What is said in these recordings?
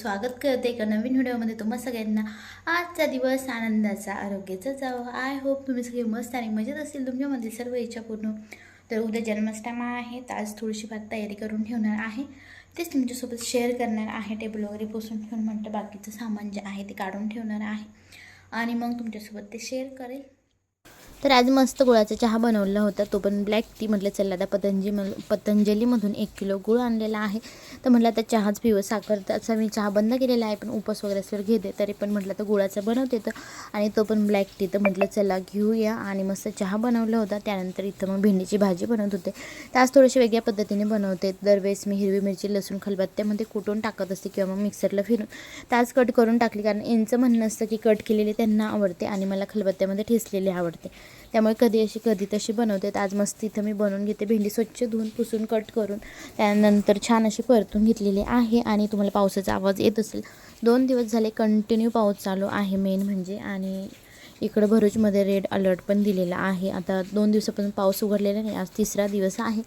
स्वागत करते एका नवीन व्हिडिओमध्ये तुम्हा सगळ्यांना. आजचा दिवस आनंदाचा आरोग्याचा जावं. आय होप तुम्ही सगळे मस्त आणि मजेत असतील तुमच्यामध्ये सर्व इच्छा पूर्ण तर उद्या जन्माष्टमा आहे तर आज थोडीशी फार तयारी करून ठेवणार आहे. तेच तुमच्यासोबत शेअर करणार आहे टेबल वगैरे पोसून ठेवून म्हणतं बाकीचं सामान जे आहे ते काढून ठेवणार आहे. आणि मग तुमच्यासोबत ते शेअर करेल. तर आज मस्त गुळाचा चहा बनवला होता. तो पण ब्लॅक टी म्हटलं चला आता पतंजली पतंजलीमधून एक किलो गुळ आणलेला आहे. तर म्हटलं आता चहाच पिवं साखर त्याचा मी चहा बंद केलेला आहे पण उपास वगैरे असल्यावर घेते. तरी पण म्हटलं तर गुळाचा बनवते तर. आणि तो पण ब्लॅक टी तर म्हटलं चला घेऊया. आणि मस्त चहा बनवला होता. त्यानंतर इथं मग भेंडीची भाजी बनवत होते. तर आज थोडीशी वेगळ्या पद्धतीने बनवते. दरवेळेस मी हिरवी मिरची लसूण खलबत्त्यामध्ये कुटून टाकत असते किंवा मग मिक्सरला फिरून. तर आज कट करून टाकली कारण यांचं म्हणणं असतं की कट केलेली त्यांना आवडते आणि मला खलबत्त्यामध्ये ठेसलेली आवडते. त्यामुळे कधी अशी कधी तशी बनवते आज मस्त इथं मी बनवून घेते. भेंडी स्वच्छ धुवून पुसून कट करून त्यानंतर छान अशी परतून घेतलेली आहे आणि तुम्हाला पावसाचा आवाज येत असेल. दोन दिवस झाले कंटिन्यू पाऊस चालू आहे मेन म्हणजे आणि इकडं भरूचमध्ये रेड अलर्ट पण दिलेला आहे. आता दोन दिवसापासून पाऊस उघडलेला नाही आज तिसरा दिवस आहे.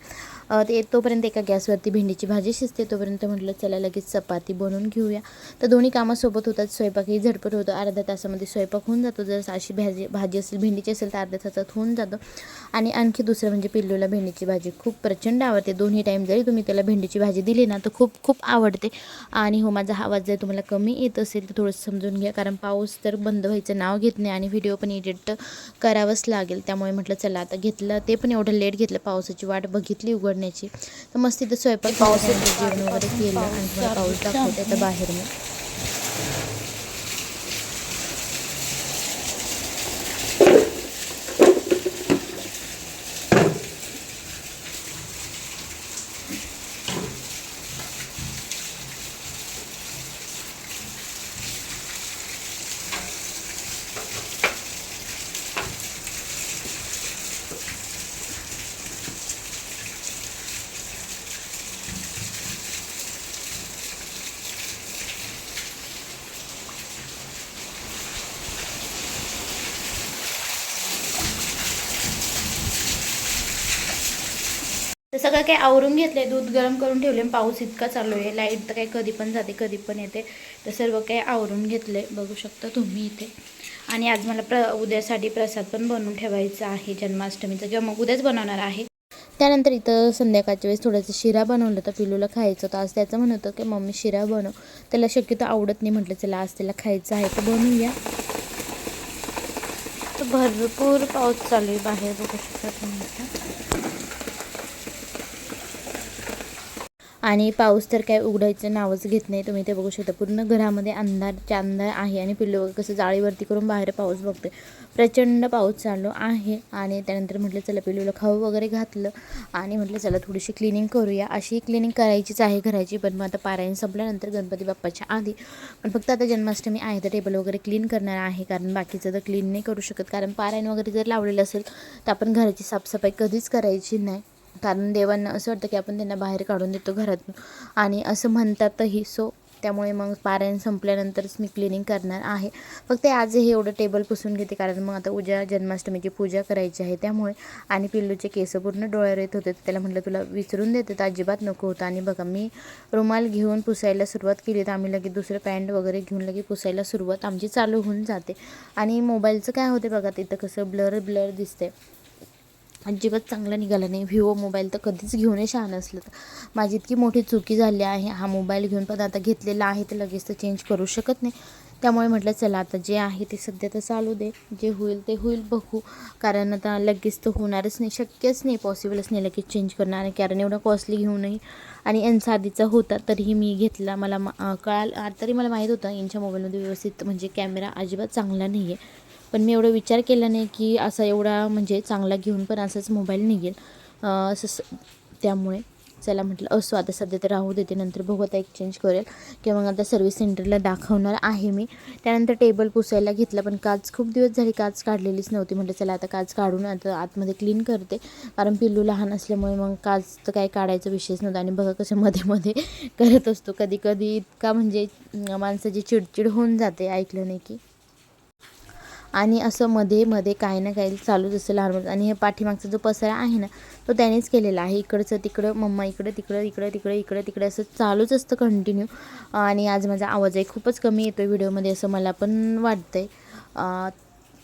ते तोपर्यंत एका गॅसवरती भेंडीची भाजी शिजते. तोपर्यंत म्हटलं चला लगेच चपाती बनवून घेऊया. तर दोन्ही कामासोबत होतात. स्वयंपाकही झटपट होतो. अर्ध्या तासामध्ये स्वयंपाक होऊन जातो. जर अशी भाजी भाजी असेल भेंडीची असेल तर अर्ध्या तासात होऊन जातं. आणि आणखी दुसरं म्हणजे पिल्लूला भेंडीची भाजी खूप प्रचंड आवडते. दोन्ही टाईम जरी तुम्ही त्याला भेंडीची भाजी दिली ना तर खूप खूप आवडते. आणि हो माझा आवाज जर तुम्हाला कमी येत असेल तर थोडंसं समजून घ्या. कारण पाऊस तर बंद व्हायचं नाव घेत नाही आणि व्हिडिओ पण एडिट करावंच लागेल. त्यामुळे म्हटलं चला आता घेतलं ते पण एवढं लेट घेतलं पावसाची वाट बघितली उघडण्याची. तर मस्त तिथं स्वयंपाक पावसाचं जेवण वगैरे केलं आणि पाऊस दाखवते तर बाहेर सगळं काही आवरून घेतलंय. दूध गरम करून ठेवले पाऊस इतका चालू आहे. लाइट तर काही कधी पण जाते कधी पण येते. तर सर्व काही आवरून घेतले बघू शकता तुम्ही इथे. आणि आज मला प्र उद्यासाठी प्रसाद पण बनवून ठेवायचा आहे. जन्माष्टमीचा किंवा मग उद्याच बनवणार आहे. त्यानंतर इथं संध्याकाळच्या वेळेस थोडंसं शिरा बनवलं तर पिलूला खायचं होतं. आज त्याचं म्हणत होतं की मम्मी शिरा बनव. त्याला शक्यतो आवडत नाही म्हटलं. चला आज त्याला खायचं आहे. तर बनवूया. तर भरपूर पाऊस चालू आहे बाहेर. बघू शकता तुम्ही इथं. आणि पाऊस तर काय उघडायचं नावच घेत नाही. तुम्ही ते बघू शकता. पूर्ण घरामध्ये अंधारच्या अंधार आहे आणि पिल्लू वगैरे कसं जाळीवरती करून बाहेर पाऊस बघते प्रचंड पाऊस चालू आहे आणि त्यानंतर म्हटलं चला पिल्लूला खाऊ वगैरे घातलं आणि म्हटलं चला थोडीशी क्लिनिंग करूया. अशी क्लिनिंग करायचीच आहे घराची पण मग आता पारायण संपल्यानंतर गणपती बाप्पाच्या आधी. पण फक्त आता जन्माष्टमी आहे तर टेबल वगैरे क्लीन करणार आहे कारण बाकीचं तर क्लीन नाही करू शकत. कारण पारायण वगैरे जर लावलेलं असेल तर आपण घराची साफसफाई कधीच करायची नाही. कारण देवांना असं वाटतं की आपण त्यांना बाहेर काढून देतो घरातून. आणि असं म्हणतातही सो त्यामुळे मग पारायण संपल्यानंतरच मी क्लिनिंग करणार आहे. फक्त आज हे एवढं टेबल पुसून घेते कारण मग आता उद्या जन्माष्टमीची पूजा करायची आहे त्यामुळे. आणि पिल्लूचे केस पूर्ण डोळ्यावर येत होते त्याला म्हटलं तुला विचारून देते तर अजिबात नको होतं. आणि बघा मी रुमाल घेऊन पुसायला सुरुवात केली तर आम्ही लगेच दुसरं पॅन्ट वगैरे घेऊन लगेच पुसायला सुरुवात आमची चालू होऊन जाते. आणि मोबाईलचं काय होते बघा तिथं कसं ब्लर ब्लर दिसते अजिबात चांगला निघाला नाही. व्हिवो मोबाईल तर कधीच घेऊनही शहाणं असलं तर. माझी इतकी मोठी चुकी झाली आहे. हा मोबाईल घेऊन पण आता घेतलेला आहे तर लगेच तर चेंज करू शकत नाही. त्यामुळे म्हटलं चला आता जे आहे ते सध्या तर चालू दे. जे होईल ते होईल बघू. कारण आता लगेच तर होणारच नाही. शक्यच नाही पॉसिबलच नाही लगेच चेंज करणार. कारण एवढं कॉस्टली घेऊनही आणि यांचा आधीचा होता तरीही मी घेतला. मला मा कळाल तरी मला माहीत होतं यांच्या मोबाईलमध्ये व्यवस्थित म्हणजे कॅमेरा अजिबात चांगला नाही आहे पण मी एवढं विचार केला नाही की असा एवढा म्हणजे चांगला घेऊन पण असाच मोबाईल निघेल. असं त्यामुळे चला म्हटलं असो आता सध्या तर राहू देते नंतर बघू आता एक्सचेंज करेल. किंवा मग आता सर्व्हिस सेंटरला दाखवणार आहे मी. त्यानंतर टेबल पुसायला घेतला पण काच खूप दिवस झाली काच काढलेलीच नव्हती. म्हटलं चला आता काच काढून आता आतमध्ये क्लीन करते. कारण पिल्लू लहान असल्यामुळे मग काच तर काही काढायचा विषयच नव्हता. आणि बघा कसं मध्ये मध्ये करत असतो. कधी कधी इतका म्हणजे माणसाची चिडचिड होऊन जाते ऐकलं नाही की. आणि असं मध्ये मध्ये काही ना काही चालूच असतं लहान मुलं आणि हे पाठीमागचा जो पसारा आहे ना तो त्यानेच केलेला आहे. इकडचं तिकडं मम्मा इकडं तिकडं इकडं तिकडं इकडं तिकडं असं चालूच असतं कंटिन्यू आणि आज माझा आवाजही खूपच कमी येतो आहे व्हिडिओमध्ये असं मला पण वाटतं आहे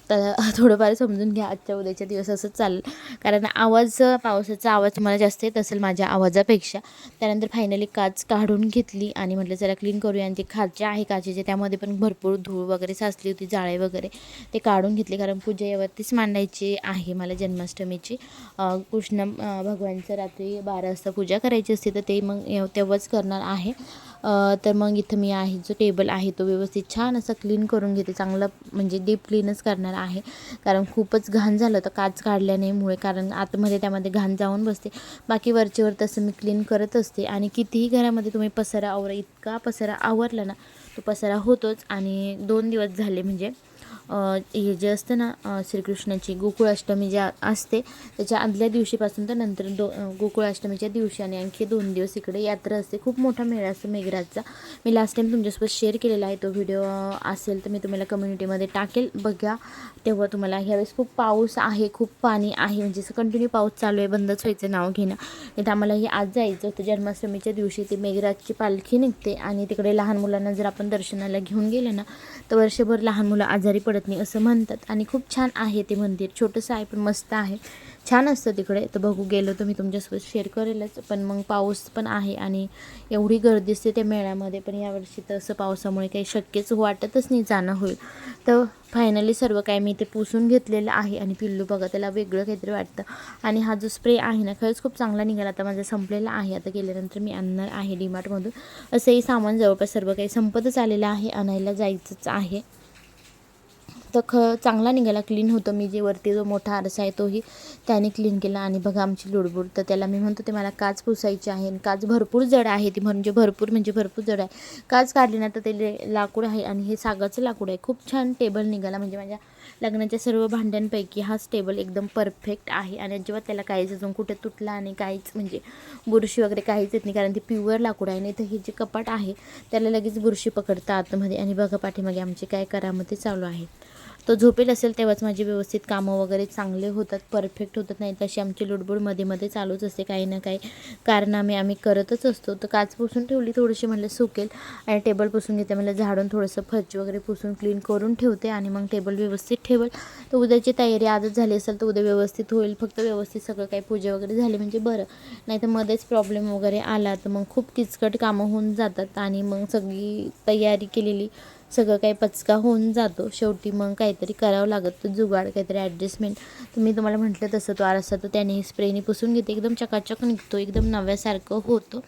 तर थोडंफार समजून घ्या आजच्या उद्याच्या दिवस असंच चालेल कारण आवाज पावसाचा आवाज मला जास्त येत असेल माझ्या आवाजापेक्षा. त्यानंतर फायनली काच काढून घेतली आणि म्हटलं जरा क्लीन करूया आणि ते खाचे आहे काचेचे त्यामध्ये पण भरपूर धूळ वगैरे साचली होती जाळे वगैरे ते काढून घेतले. कारण पूजा यावरतीच मांडायची आहे मला जन्माष्टमीची. कृष्ण भगवानचं रात्री बारा वाजता पूजा करायची असते तर ते मग तेव्हाच करणार आहे. तर मग इथं मी आहे जो टेबल आहे तो व्यवस्थित छान असं क्लीन करून घेते चांगलं म्हणजे डीप क्लीनच करणार आहे. कारण खूपच घाण झालं तर काच काढल्यानेमुळे कारण आतमध्ये त्यामध्ये घाण जाऊन बसते. बाकी वरचेवर तसं मी क्लीन करत असते. आणि कितीही घरामध्ये तुम्ही पसारा आवरा इतका पसारा आवरला ना तो पसारा होतोच. आणि दोन दिवस झाले म्हणजे हे जे असतं ना श्रीकृष्णाची गोकुळाष्टमी ज्या असते त्याच्या आदल्या दिवशीपासून तर नंतर दो गोकुळाष्टमीच्या दिवशी आणि आणखी दोन दिवस इकडे यात्रा असते. खूप मोठा मेळा असतो मेघराजचा. मी लास्ट टाईम तुमच्यासोबत शेअर केलेला आहे तो व्हिडिओ असेल तर मी तुम्हाला कम्युनिटीमध्ये टाकेल. बघा तेव्हा तुम्हाला ह्यावेळेस खूप पाऊस आहे खूप पाणी आहे. म्हणजे असं कंटिन्यू पाऊस चालू आहे बंदच व्हायचं नाव घेणं. तर आम्हाला हे आज जायचं होतं जन्माष्टमीच्या दिवशी ती मेघराजची पालखी निघते आणि तिकडे लहान मुलांना जर आपण दर्शनाला घेऊन गेलं ना तर वर्षभर लहान मुलं आजारी पडत नाही असं म्हणतात. आणि खूप छान आहे ते मंदिर. छोटंसं आहे पण मस्त आहे. छान असतं तिकडे. तर बघू गेलो तर मी तुमच्यासोबत शेअर करेलच. पण मग पाऊस पण आहे आणि एवढी गर्दी असते त्या मेळ्यामध्ये. पण यावर्षी तसं पावसामुळे काही शक्यच वाटतच नाही जाणं होईल. तर फायनली सर्व काय मी ते पुसून घेतलेलं आहे आणि पिल्लू बघा त्याला वेगळं काहीतरी वाटतं. आणि हा जो स्प्रे आहे ना खरंच खूप चांगला निघाला. आता माझा संपलेला आहे. आता गेल्यानंतर मी आणणार आहे डीमार्टमधून असंही सामान जवळपास सर्व काही संपतच आलेलं आहे. आणायला जायचंच आहे. तर ख चांगला निघाला. क्लीन होतं मी जे वरती जो मोठा आरसा आहे तोही. त्याने क्लीन केला. आणि बघा आमची लुडबुड. तर त्याला मी म्हणतो ते मला काच पुसायची आहे आणि काच भरपूर जड आहे. ती म्हणजे भरपूर म्हणजे भरपूर जड आहे. काच काढली ना तर ते लाकूड आहे आणि हे सागाचं लाकूड आहे. खूप छान टेबल निघाला. म्हणजे माझ्या लग्नाच्या सर्व भांड्यांपैकी हाच टेबल एकदम परफेक्ट आहे. आणि अजिबात त्याला काहीच अजून कुठे तुटला आणि काहीच म्हणजे बुरशी वगैरे काहीच येत नाही कारण ते प्युअर लाकूड आहे. नाही तर हे जे कपाट आहे त्याला लगेच बुरशी पकडतं आतमध्ये म्हणजे आणि बघा पाठीमागे आमचे काय करामध्ये चालू आहे. तो झोपेल असेल तेव्हाच माझी व्यवस्थित कामं वगैरे चांगले होतात परफेक्ट होतात नाही तशी आमची लुडबुडमध्ये मध्ये चालूच असते काही ना काही कारनामे आम्ही करतच असतो. तर काच पुसून ठेवली थोडीशी म्हणलं सुकेल आणि टेबल पुसून घेते म्हणलं झाडून थोडंसं फच वगैरे पुसून क्लीन करून ठेवते आणि मग टेबल व्यवस्थित ठेवल. तर उद्याची तयारी आजच झाली असेल तर उद्या व्यवस्थित होईल फक्त व्यवस्थित सगळं काही पूजा वगैरे झाली म्हणजे बरं. नाही तर मध्येच प्रॉब्लेम वगैरे आला तर मग खूप किचकट कामं होऊन जातात आणि मग सगळी तयारी केलेली सगळं काही पचका होऊन जातो. शेवटी मग काहीतरी करावं लागत. तर जुगाड काहीतरी ॲडजस्टमेंट तुम्ही मी तुम्हाला म्हटलं तसं तो आरसा तर त्याने स्प्रेनी पुसून घेते. एकदम चकाचक निघतो. एकदम नव्यासारखं होतं.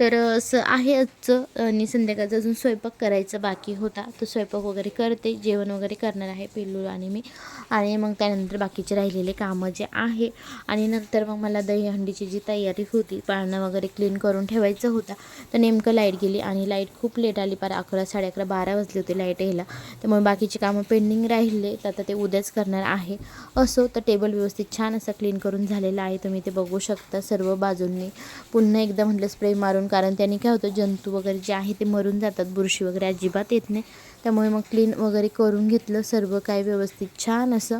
तर असं आहे आजचं आणि संध्याकाळचा अजून स्वयंपाक करायचा बाकी होता. तो स्वयंपाक वगैरे करते जेवण वगैरे करणार आहे पिल्लू आणि मी. आणि मग त्यानंतर बाकीचे राहिलेले कामं जे आहे. आणि नंतर मग मला दहीहंडीची जी तयारी होती पाळणं वगैरे क्लीन करून ठेवायचं होता. तर नेमकं लाइट गेली आणि लाइट खूप लेट आली. पार अकरा साडे अकरा बारा वाजले होते लाइट यायला. त्यामुळे बाकीचे कामं पेंडिंग राहिले. तर आता ते उद्याच करणार आहे. असो तर टेबल व्यवस्थित छान असं क्लीन करून झालेलं आहे. तुम्ही ते बघू शकता सर्व बाजूंनी. पुन्हा एकदा म्हटलं स्प्रे मारून कारण त्यांनी काय होतं जंतू वगैरे जे आहे ते मरून जातात बुरशी वगैरे अजिबात येत नाही. त्यामुळे मग क्लीन वगैरे करून घेतलं सर्व काय व्यवस्थित छान असं.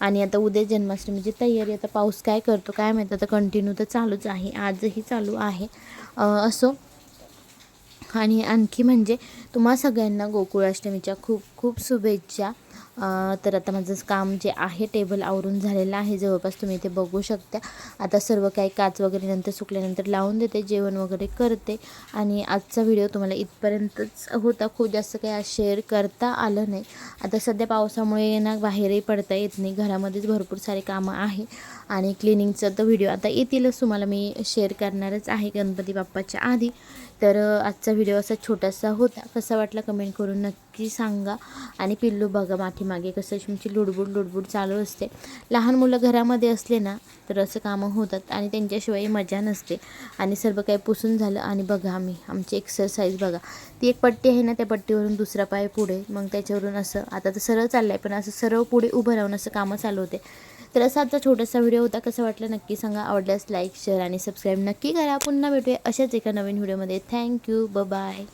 आणि आता उद्या जन्माष्टमीची तयारी आता पाऊस काय करतो काय माहीत? आता कंटिन्यू तर चालूच आहे आजही चालू आहे. असो. आणि आणखी म्हणजे तुम्हा सगळ्यांना गोकुळाष्टमीच्या खूप खूप शुभेच्छा. तर आता माझं काम जे आहे टेबल आवरून झालेलं आहे. जवळपास तुम्ही इथे बघू शकता. आता सर्व काही काच वगैरे नंतर सुकल्यानंतर लावून देते जेवण वगैरे करते. आणि आजचा व्हिडिओ तुम्हाला इथपर्यंतच होता. खूप जास्त काही आज शेअर करता आलं नाही. आता सध्या पावसामुळे ना बाहेरही पडता येत नाही. घरामध्येच भरपूर सारे कामं आहे. आणि क्लिनिंगचा तर व्हिडिओ आता येतीलच तुम्हाला मी शेअर करणारच आहे गणपती बाप्पाच्या आधी. तर आजचा व्हिडिओ असा छोटासा होता. कसा वाटला कमेंट करून नक्की सांगा. आणि पिल्लू बघा माठीमागे कसं तुमची लुडबुड लुडबुड चालू असते. लहान मुलं घरामध्ये असले ना तर असं कामं होतात आणि त्यांच्याशिवाय मजा नसते. आणि सर्व काही पुसून झालं आणि बघा आम्ही आमची एक्सरसाइज बघा. ती एक पट्टी आहे ना त्या पट्टीवरून दुसरा पाय पुढे. मग त्याच्यावरून असं आता तर सरळ चाललं आहे पण असं सरळ पुढे उभं राहून असं कामं चालू होते. तर असा आजचा छोटासा व्हिडिओ होता कसं वाटलं नक्की सांगा. आवडल्यास लाईक शेअर आणि सबस्क्राईब नक्की करा. पुन्हा भेटूया अशाच एका नवीन व्हिडिओमध्ये. थँक्यू ब बाय